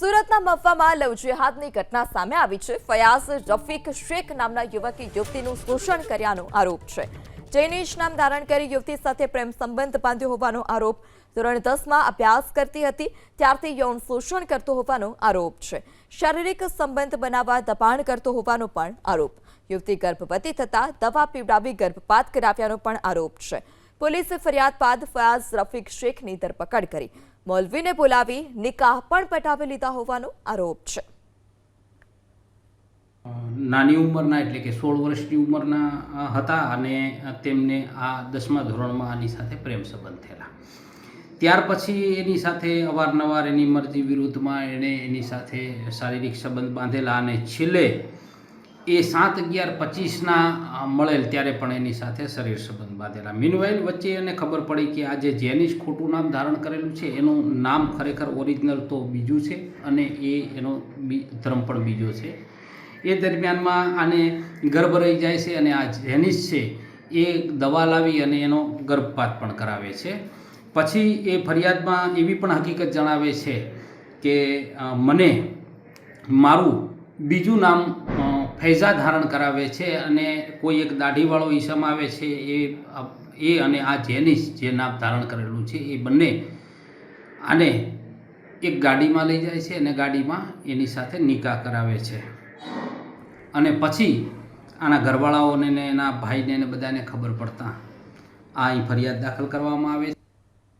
સુરતના મફામાં લવજેહાદની ઘટના સામે આવી છે. ફયાઝ રફીક શેખ નામના યુવકે યુવતીનું શોષણ કર્યાનો આરોપ છે. ચૈનીઝ નામ ધારણ કરી યુવતી સાથે પ્રેમ સંબંધ બાંધ્યો હોવાનો આરોપ. ધોરણ દસમાં અભ્યાસ કરતી હતી, ત્યારથી યૌન શોષણ કરતો હોવાનો આરોપ છે. શારીરિક સંબંધ બનાવવા દબાણ કરતો હોવાનો પણ આરોપ. યુવતી ગર્ભવતી થતા દવા પીવડાવી ગર્ભપાત કરાવ્યાનો પણ આરોપ છે. પોલીસે ફરિયાદ બાદ ફયાઝ રફીક શેખની ધરપકડ કરી. મૌલવીને બોલાવી નિકાહ પણ પટાવી લીધા હોવાનો આરોપ છે. નાની ઉંમરના એટલે કે સોળ વર્ષની ઉંમરના હતા અને તેમને આ દસમા ધોરણમાં આની સાથે પ્રેમ સંબંધ થયેલા. ત્યાર પછી એની સાથે અવારનવાર એની મરજી વિરુદ્ધમાં એણે એની સાથે શારીરિક સંબંધ બાંધેલા અને છેલ્લે એ સાત અગિયાર પચીસના મળેલ ત્યારે પણ એની સાથે શરીર સંબંધ બાંધેલા. મીનવાઇલ વચ્ચે એને ખબર પડી કે આ જે જેનિશ ખોટું નામ ધારણ કરેલું છે. એનું નામ ખરેખર ઓરિજિનલ તો બીજું છે અને એ, એનો ધર્મ પણ બીજો છે. એ દરમિયાનમાં આને ગર્ભ રહી જાય છે અને આ જેનિસ છે એ દવા લાવી અને એનો ગર્ભપાત પણ કરાવે છે. પછી એ ફરિયાદમાં એવી પણ હકીકત જણાવે છે કે મને મારું બીજું નામ ફૈઝા ધારણ કરાવે છે અને કોઈ એક દાઢીવાળો ઈસમ આવે છે એ એ અને આ જેનિસ જે નામ ધારણ કરેલું છે એ બંને આને એક ગાડીમાં લઈ જાય છે અને ગાડીમાં એની સાથે નિકાહ કરાવે છે. અને પછી આના ઘરવાળાઓને ને એના ભાઈને ને બધાને ખબર પડતા આ અહીં ફરિયાદ દાખલ કરવામાં આવે છે.